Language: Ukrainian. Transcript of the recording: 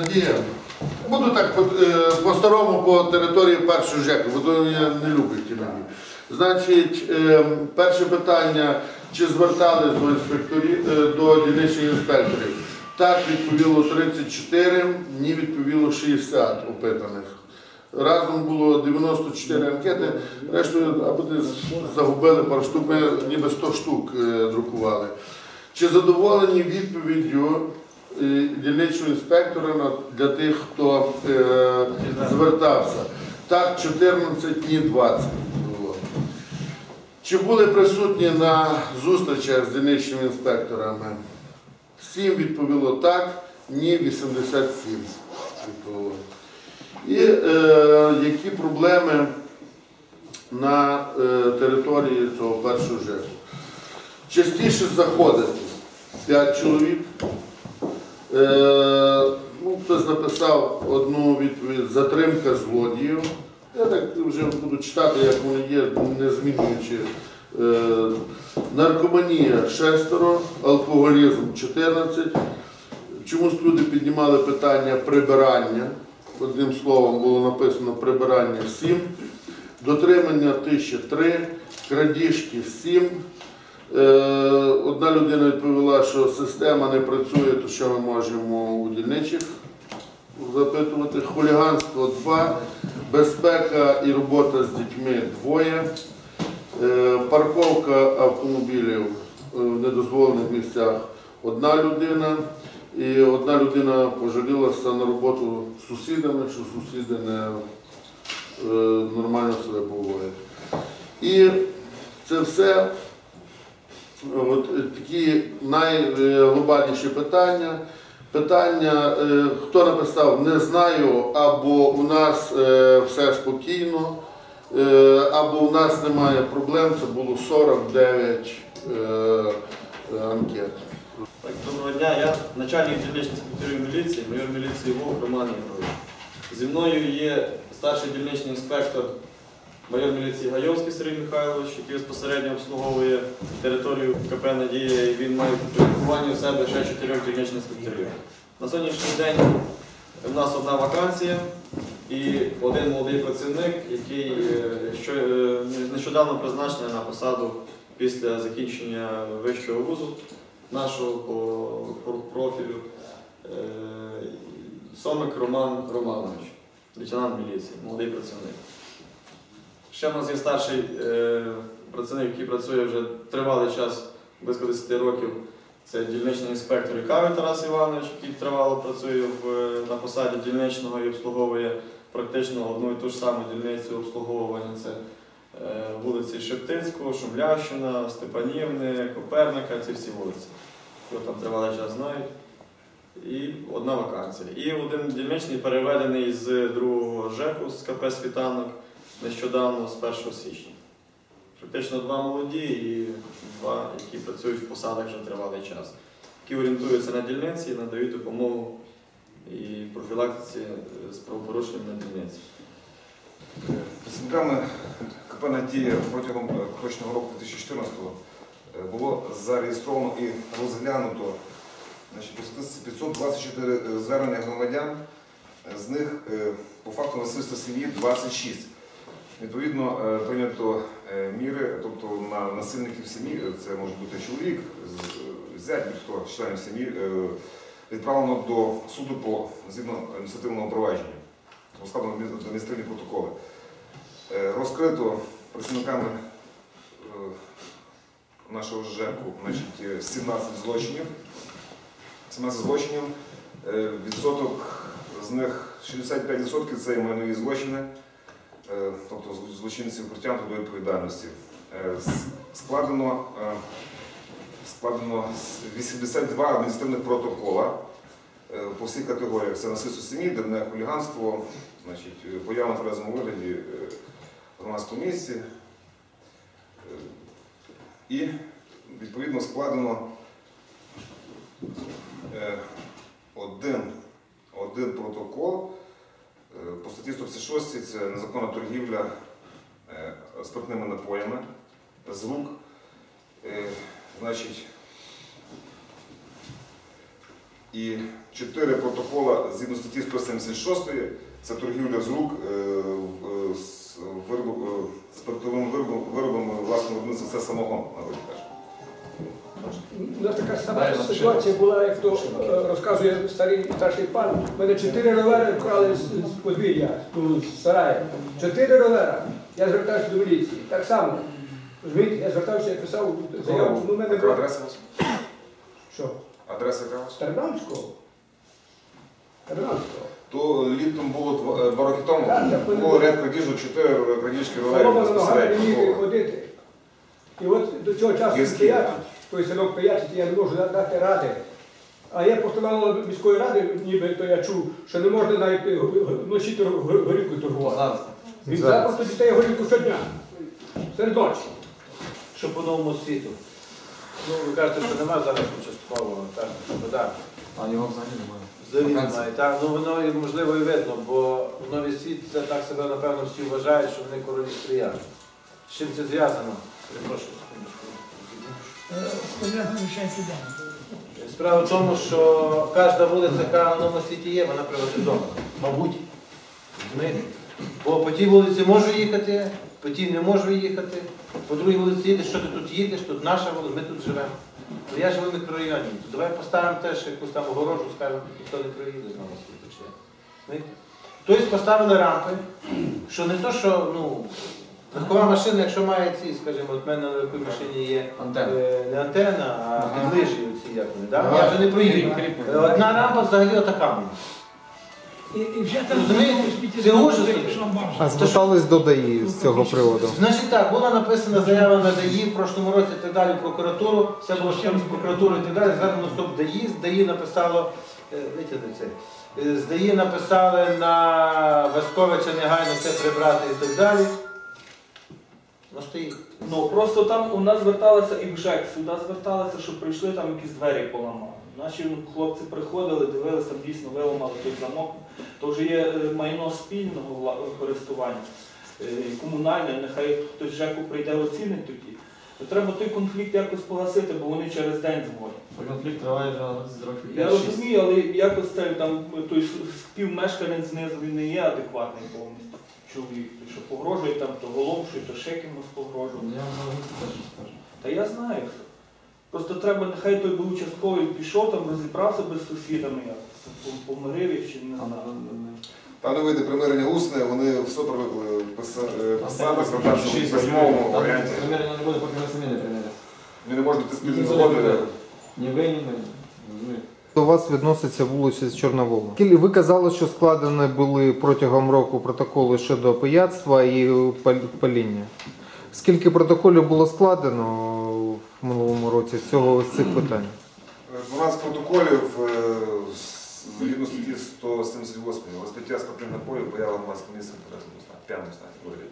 Надія. Буду так по- е, по-старому по території першого ЖЕКу, бо я не люблю ті надії. Значить, е, перше питання, чи звертались до інспекторів, е, до дільничних інспекторів? Так відповіло 34, ні відповіло 60 опитаних. Разом було 94 анкети, рештою або загубили пару штук, ми ніби 100 штук друкували. Чи задоволені відповіддю дільничного інспектора для тих, хто е, звертався? Так, 14, ні 20 було. Чи були присутні на зустрічах з дільничними інспекторами? 7 відповіло так, ні 87 відповіло. І е, які проблеми на е, території цього першого ЖЕКу? Частіше заходити 5 чоловік. Е, ну, хтось написав одну відповідь затримка злодіїв. Я так вже буду читати, як вони є, не змінюючи. Е, наркоманія шестеро, алкоголізм 14. Чомусь люди піднімали питання прибирання. Одним словом було написано прибирання 7, дотримання 1003, крадіжки 7. Е, Одна людина відповіла, що система не працює, то що ми можемо у дільничих запитувати. Хуліганство 2, безпека і робота з дітьми двоє. Е, Парковка автомобілів е, в недозволених місцях одна людина. І одна людина пожалілася на роботу з сусідами, що сусіди не нормально себе поводять. І це все от, е, такі найглобальніші питання. Питання, е, хто написав, не знаю, або у нас е, все спокійно, або у нас немає проблем. Це було 49 е, е, анкет. Так, доброго дня, я начальник дільничних інспекторів міліції, майор міліції Вовк Роман Ігорович. Зі мною є старший дільничний інспектор, майор міліції Гайовський Сергій Михайлович, який безпосередньо обслуговує територію КП Надія, і він має підпорядкування у себе ще чотирьох дільничних інспекторів. На сьогоднішній день у нас одна вакансія і один молодий працівник, який е, е, нещодавно призначений на посаду після закінчення вищого вузу нашого по профілю е, Сомик Роман Романович, лейтенант міліції, молодий працівник. Ще в нас є старший е, працівник, який працює вже тривалий час, близько 10 років. Це дільничний інспектор Ікаві Тарас Іванович, який тривало працює в, на посаді дільничного і обслуговує практично одну і ту ж саму дільницю обслуговування. Це е, вулиці Шептицького, Шумлявщина, Степанівни, Коперника, ці всі вулиці. Його там тривалий час знають. І одна вакансія. І один дільничний переведений з другого ЖЕКу з КП Світанок нещодавно з 1 січня. Практично два молоді і два, які працюють в посадах вже тривалий час, які орієнтуються на дільниці і надають допомогу і профілактиці е, з правопорушенням на дільниці. Працівниками КП «Надія» протягом е, поточного року 2014-го е, було зареєстровано і розглянуто значить, 524 звернення громадян, з них по факту насильства сім'ї 26. Відповідно, е, прийнято е, міри, тобто на насильників сім'ї, е, це може бути чоловік, зять, будь-хто членів сім'ї, відправлено до суду по згідно адміністративного провадження, складено адміністративні протоколи. Розкрито працівниками нашого ЖЕКу значить, е, 17 злочинів. 17 злочинів. Відсоток з них 65% це майнові злочини, тобто зл- злочинців притягнуто до відповідальності. Е, Складено, е, складено 82 адміністративних протокола е, по всіх категоріях. Це насильство сім'ї, дрібне хуліганство, значить, е, поява на тверезому вигляді е, громадському місці. Е, І відповідно складено е, один, один протокол е, по статті 156 це незаконна торгівля е, спиртними напоями з рук. Е, Значить, І чотири протокола згідно статті 176 це торгівля з рук е, з виробом- е, спиртовими виробами, власного виробництва це самогон, навіть. У нас така сама ситуація була, як то е, розказує старий старший пан. У мене чотири ровери вкрали з, подвір'я, ну, з сараю. Чотири ровера. Я звертався до міліції. Так само. Розумієте, я звертався, я писав заяву, ну, в мене було. адреса вас? Що? Адреса яка вас? Тарнавського? Тарнавського. То літом було два, е, роки тому, було ряд крадіжок, чотири крадіжки Солома роверів на ногах не міг ходити. І от до цього часу стоять. Той селок пиячить, я не можу дати ради. А є постанова міської ради, ніби то я чув, що не можна навіть е, вночі тор- г- горілкою торгувати. Зараз. Від Зараз. дітей горілку щодня. Серед ночі. Що по новому світу? Ну, ви кажете, що нема зараз участкового, так, вода. А його взагалі немає. Взагалі немає. Так, ну воно можливо і видно, бо новий світ це так себе напевно всі вважають, що вони королі стріляють. З чим це зв'язано? Перепрошую. Справа в тому, що кожна вулиця, яка в новому світі є, вона приватизована. Мабуть. Бо по тій вулиці можу їхати, по тій не можу їхати. По другій вулиці їдеш, що ти тут їдеш, тут наша вулиця, ми тут живемо. То я живу в мікрорайоні. То давай поставимо теж якусь там огорожу, скажемо, ніхто не проїде з нового світу. Тобто поставили рампи, що не то, що ну, легкова машина, якщо має ці, скажімо, от в мене на легкій машині є Антенна. е, не антенна, а підлижі оці, як вони, да? Ага. я вже не проїду. Е, Одна рампа взагалі отака. в мене. І, і вже там Розумієте? Це ужас. А звертались до ДАІ з цього приводу? Значить так, була написана заява на ДАІ в прошлому році і так далі, в прокуратуру, все було через прокуратуру і так далі, звернено в СОП ДАІ, з ДАІ написало, е, витягни це, Е, з ДАІ написали на Васковича негайно все прибрати і так далі. Ну стоїть. Ну просто там у нас зверталися і в ЖЕК сюди зверталися, що прийшли там якісь двері поламали. Наші хлопці приходили, дивилися, там дійсно виламали той замок. То вже є е, майно спільного користування, е, комунальне, нехай хтось ЖЕКу прийде оцінить тоді. То треба той конфлікт якось погасити, бо вони через день дзвонять. Конфлікт триває вже з років Я розумію, але якось це там той співмешканець знизу він не є адекватний повністю. Чоловік, що погрожує там, то голомшує, то ще кимось погрожує. Я можу теж скажу. Та я знаю. Просто треба, нехай той був участковий пішов, там розібрався без сусідами, пом- помирив їх чи не знаю. Там не вийде примирення усне, вони все привикли писа- е, писати, звертатися в письмовому варіанті. примирення не буде, поки ми самі не примиряємо. Ви не можете Ні, спільно ні, згоди. Ні ви, ні ми. Розумієте? До вас відноситься вулиця Чорновола. Ви казали, що складені були протягом року протоколи щодо пияцтва і пал- паління. Скільки протоколів було складено в минулому році з цього з цих питань? 12 протоколів е, згідно статті 178 розпиття спортивних напоїв, поява місця інтересу, п'яний стані говорять.